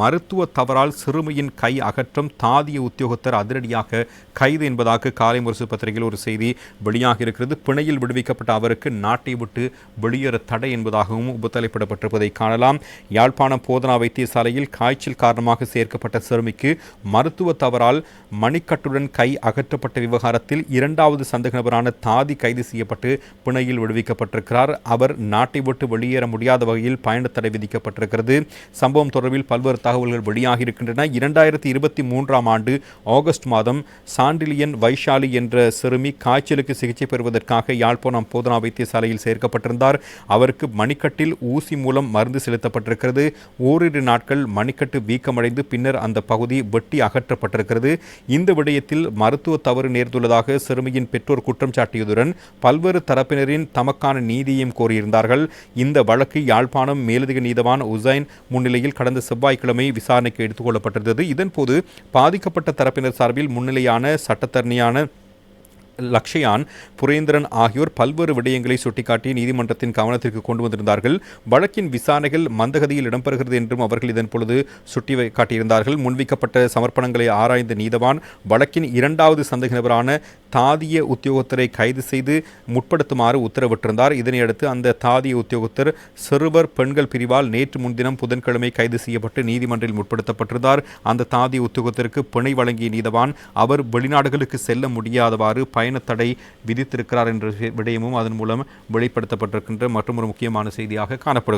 மருத்துவ தவறால் சிறுமியின் கை அகற்றம் தாதிய உத்தியோகத்தர் அதிரடியாக கைது என்பதாக காலை முரசு பத்திரிகையில் ஒரு செய்தி வெளியாக இருக்கிறது. பிணையில் விடுவிக்கப்பட்ட அவருக்கு நாட்டை விட்டு வெளியேற தடை என்பதாகவும் உபத்தலைப்பிடப்பட்டிருப்பதை காணலாம். யாழ்ப்பாணம் போதனா வைத்தியசாலையில் காய்ச்சல் காரணமாக சேர்க்கப்பட்ட சிறுமிக்கு மருத்துவ தவறால் மணிக்கட்டுடன் கை அகற்றப்பட்ட விவகாரத்தில் இரண்டாவது சந்தேக நபரான தாதி கைது செய்யப்பட்டு பிணையில் விடுவிக்கப்பட்டிருக்கிறார். அவர் நாட்டை விட்டு வெளியேற முடியாத வகையில் பயண தடை விதிக்கப்பட்டிருக்கிறது. சம்பவம் தொடர்பில் பல்வேறு தகவல்கள் வெளியாகி இருக்கின்றன இரண்டாயிரத்தி இருபத்தி மூன்றாம் ஆண்டு ஆகஸ்ட் மாதம் சாண்டிலியன் வைஷாலி என்ற சிறுமி காய்ச்சலுக்கு சிகிச்சை பெறுவதற்காக யாழ்ப்பாணம் போதனா வைத்தியசாலையில் சேர்க்கப்பட்டிருந்தார். அவருக்கு மணிக்கட்டில் ஊசி மூலம் மருந்து செலுத்தப்பட்டிருக்கிறது. ஓரிரு நாட்கள் மணிக்கட்டு வீக்கமடைந்து பின்னர் அந்த பகுதி வெட்டி அகற்றப்பட்டிருக்கிறது. இந்த விடயத்தில் மருத்துவ தவறு நேர்ந்துள்ளதாக சிறுமியின் பெற்றோர் குற்றம் சாட்டியதுடன் பல்வேறு தரப்பினரின் தமக்கான நீதியையும் கோரியிருந்தார்கள். இந்த வழக்கு யாழ்ப்பாணம் மேலதிக நீதவான் உசைன் முன்னிலையில் கடந்த செவ்வாய்க்கிழமை விசாரணைக்கு எடுத்துக் கொள்ளப்பட்டிருந்தது. இதன்போது பாதிக்கப்பட்ட தரப்பினர் சார்பில் முன்னிலையான சட்டத்தரணியான லக்ஷயான் புரேந்திரன் ஆகியோர் பல்வேறு விடயங்களை சுட்டிக்காட்டி நீதிமன்றத்தின் கவனத்திற்கு கொண்டு வந்திருந்தார்கள். வழக்கின் விசாரணைகள் மந்தகதியில் இடம்பெறுகிறது என்றும் அவர்கள் இதன் பொழுது சுட்டி காட்டியிருந்தார்கள். முன்வைக்கப்பட்ட சமர்ப்பணங்களை ஆராய்ந்த நீதவான் வழக்கின் இரண்டாவது சந்தேக நபரான தாதிய உத்தியோகத்தரை கைது செய்து முற்படுத்துமாறு உத்தரவிட்டிருந்தார். இதனையடுத்து அந்த தாதிய உத்தியோகத்தர் சிறுவர் பெண்கள் பிரிவால் நேற்று முன்தினம் புதன்கிழமை கைது செய்யப்பட்டு நீதிமன்றில் முற்படுத்தப்பட்டிருந்தார். அந்த தாதிய உத்தியோகத்திற்கு பிணை வழங்கிய நீதவான் அவர் வெளிநாடுகளுக்கு செல்ல முடியாதவாறு பயண தடை விதித்திருக்கிறார் என்ற விடயமும் அதன் மூலம் வெளிப்படுத்தப்பட்டிருக்கின்ற மற்றும் ஒரு முக்கியமான செய்தியாக காணப்படுகிறது.